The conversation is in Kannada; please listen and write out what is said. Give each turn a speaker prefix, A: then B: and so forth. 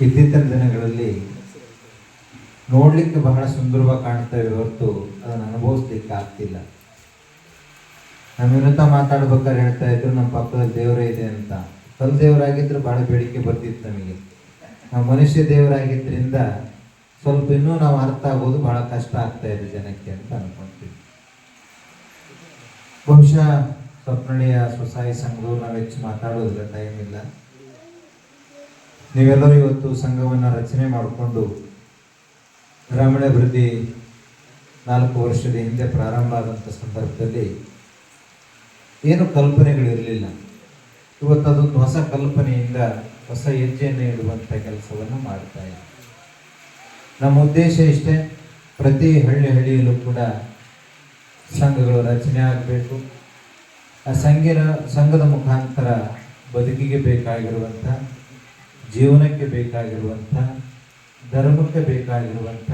A: ಇತ್ತೀಚಿನ ದಿನಗಳಲ್ಲಿ ನೋಡಲಿಕ್ಕೆ ಬಹಳ ಸುಂದರವಾಗಿ ಕಾಣ್ತೇವೆ ಹೊರತು ಅದನ್ನು ಅನುಭವಿಸ್ಲಿಕ್ಕೆ ಆಗ್ತಿಲ್ಲ ನಮ್ಮ ವಿರುದ್ಧ ಮಾತಾಡ್ಬೇಕಾದ್ರೆ ಹೇಳ್ತಾ ಇದ್ರು, ನಮ್ಮ ಪಕ್ಕದಲ್ಲಿ ದೇವರೇ ಇದೆ ಅಂತ. ಕಲ್ ದೇವರಾಗಿದ್ರೆ ಬಹಳ ಬೇಡಿಕೆ ಬರ್ತಿತ್ತು ನಮಗೆ. ನಾವು ಮನುಷ್ಯ ದೇವರಾಗಿದ್ದರಿಂದ ಸ್ವಲ್ಪ ಇನ್ನೂ ನಾವು ಅರ್ಥ ಆಗೋದು ಬಹಳ ಕಷ್ಟ ಆಗ್ತಾ ಇದೆ ಜನಕ್ಕೆ ಅಂತ ಅನ್ಕೊಂತೀವಿ. ಬಹುಶಃ ಸ್ವಪ್ನಳಿಯ ಸ್ವಸಹಾಯ ಸಂಘದವ್ರು ನಾವು ಹೆಚ್ಚು ಮಾತಾಡೋದಿಲ್ಲ ಟೈಮ್ ಇಲ್ಲ. ನೀವೆಲ್ಲರೂ ಇವತ್ತು ಸಂಘವನ್ನು ರಚನೆ ಮಾಡಿಕೊಂಡು ಗ್ರಾಮೀಣಾಭಿವೃದ್ಧಿ ನಾಲ್ಕು ವರ್ಷದ ಹಿಂದೆ ಪ್ರಾರಂಭ ಆದಂಥ ಸಂದರ್ಭದಲ್ಲಿ ಏನು ಕಲ್ಪನೆಗಳಿರಲಿಲ್ಲ ಇವತ್ತು ಅದೊಂದು ಹೊಸ ಕಲ್ಪನೆಯಿಂದ ಹೊಸ ಹೆಜ್ಜೆಯನ್ನು ಇಡುವಂಥ ಕೆಲಸವನ್ನು ಮಾಡ್ತಾ ಇದೆ ನಮ್ಮ ಉದ್ದೇಶ ಇಷ್ಟೇ, ಪ್ರತಿ ಹಳ್ಳಿ ಹಳ್ಳಿಯಲ್ಲೂ ಕೂಡ ಸಂಘಗಳು ರಚನೆ ಆಗಬೇಕು. ಆ ಸಂಘದ ಸಂಘದ ಮುಖಾಂತರ ಬದುಕಿಗೆ ಬೇಕಾಗಿರುವಂಥ ಜೀವನಕ್ಕೆ ಬೇಕಾಗಿರುವಂಥ ಧರ್ಮಕ್ಕೆ ಬೇಕಾಗಿರುವಂಥ